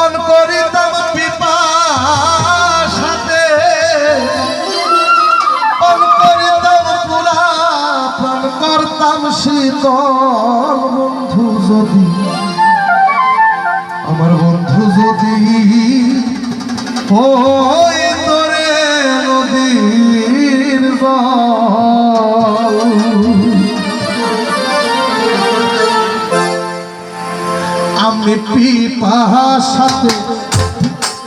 পান করিতাম পিপাসাতে। পান করিতাম পুরা পান করতাম শীতল বন্ধু যদি। আমার বন্ধু যদি ওই তোরে নদীর জল আমি পিপাসাতে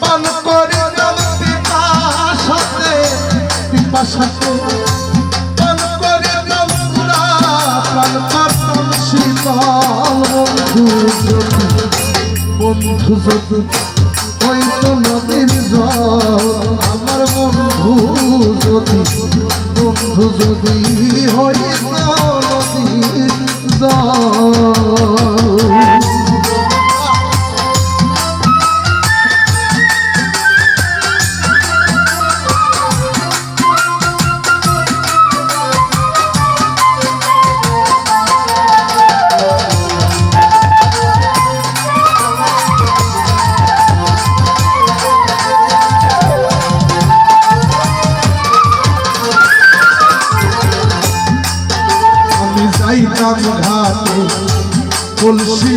পান করিলাম পিপাসাতে পিপাসাতে পান করিলাম পুরা প্রাণ কাটন শীতল বন্ধু বন্ধু যদি হয়তো নদীর জল, আমার বন্ধু যদি বন্ধু যদি হয়তো নদীর জল। কলসি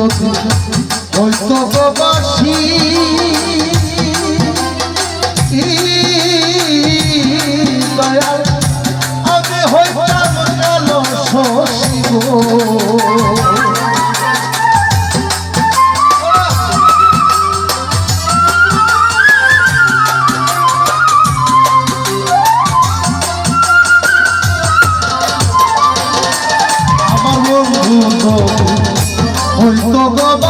যদি হয়তো হইতো